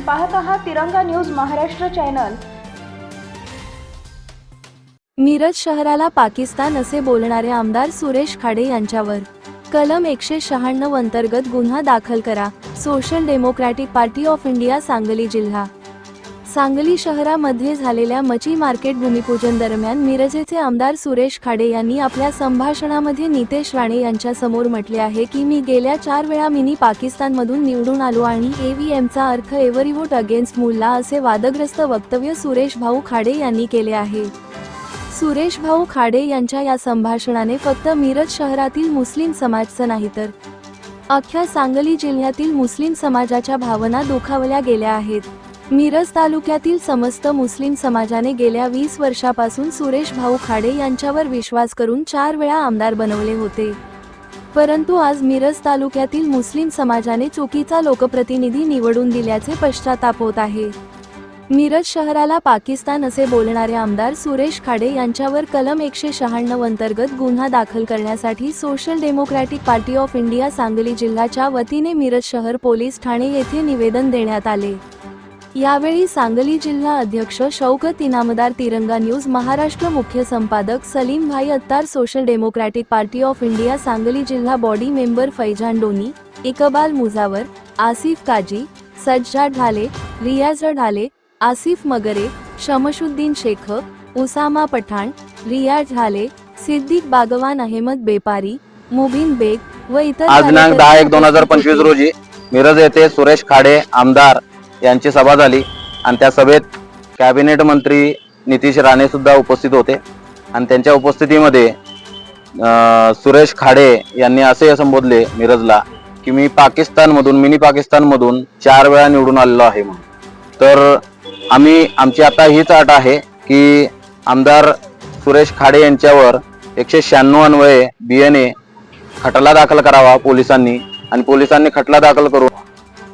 पाहत आहात तिरंगा न्यूज महाराष्ट्र चॅनल. मिरज शहराला पाकिस्तान असे बोलणारे आमदार सुरेश खाडे यांच्यावर कलम एकशे शहाण्णव अंतर्गत गुन्हा दाखल करा. Social democratic party of India Sangli जिल्हा. सांगली शहरामध्ये झालेल्या मची मार्केट भूमिपूजन दरम्यान मिरजेचे आमदार सुरेश खाडे यांनी आपल्या संभाषणामध्ये नितेश राणे यांच्यासमोर म्हटले आहे की मी गेल्या चार वेळा मिनी पाकिस्तानमधून निवडून आलो आणि एव्हीएमचा अर्थ एव्हरी वोट अगेन्स्ट मुल्ला असे वादग्रस्त वक्तव्य सुरेश भाऊ खाडे यांनी केले आहे. सुरेश भाऊ खाडे यांच्या या संभाषणाने फक्त मिरज शहरातील मुस्लिम समाजचं नाही तर अख्ख्या सांगली जिल्ह्यातील मुस्लिम समाजाच्या भावना दुखावल्या गेल्या आहेत. मिरज तालुक्यातील समस्त मुस्लिम समाजाने गेल्या वीस वर्षापासून सुरेश भाऊ खाडे यांच्यावर विश्वास करून चार वेळा आमदार बनवले होते. परंतु आज मिरज तालुक्यातील मुस्लिम समाजाने चुकीचा लोकप्रतिनिधी निवडून दिल्याचे पश्चाताप होत आहे. मिरज शहराला पाकिस्तान असे बोलणारे आमदार सुरेश खाडे यांच्यावर कलम एकशे शहाण्णव अंतर्गत गुन्हा दाखल करण्यासाठी social democratic party of India Sangli जिल्ह्याच्या वतीने मिरज शहर पोलीस ठाणे येथे निवेदन देण्यात आले. यावेळी सांगली जिल्हा अध्यक्ष शौकत इनामदार तिरंगा न्यूज महाराष्ट्र मुख्य संपादक Salim Bhai Attar social democratic party of India Sangli जिल्हा बॉडी मेंबर फैजान डोनी इकबाल मुजावर आसिफ काजी सज्जाद ढाले रियाज ढाले आसिफ मगरे शमशुद्दीन शेख उसामा पठाण रियाज ढाले सिद्दीक बागवान अहमद बेपारी मुबीन बेग व इतर आज दिनांक दहा एक दोन हजार पंचवीस रोजी मिरज येथे सुरेश खाडे आमदार यांची सभा झाली. आणि त्या सभेत कॅबिनेट मंत्री नितीश राणेसुद्धा उपस्थित होते. आणि त्यांच्या उपस्थितीमध्ये सुरेश खाडे यांनी असे संबोधले मिरजला की मी पाकिस्तानमधून मिनी पाकिस्तानमधून चार वेळा निवडून आलेलो आहे म्हणून. तर आम्ही आमची आता हीच अट आहे की आमदार सुरेश खाडे यांच्यावर एकशे शहाण्णव अन्वये ए खटला दाखल करावा पोलिसांनी. आणि पोलिसांनी खटला दाखल करून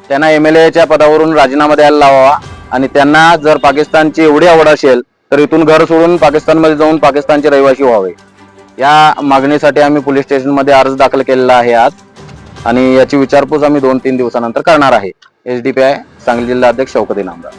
त्यांना एम एल एच्या पदावरून राजीनामा द्यायला लावावा. आणि त्यांना जर पाकिस्तानची एवढी आवड असेल तर इथून घर सोडून पाकिस्तानमध्ये जाऊन पाकिस्तानचे रहिवासी व्हावे. या मागणीसाठी आम्ही पोलीस स्टेशनमध्ये अर्ज दाखल केलेला आहे आज. आणि याची विचारपूस आम्ही दोन तीन दिवसानंतर करणार आहे. S D P I Sangli जिल्हा अध्यक्ष शौकत इनामदार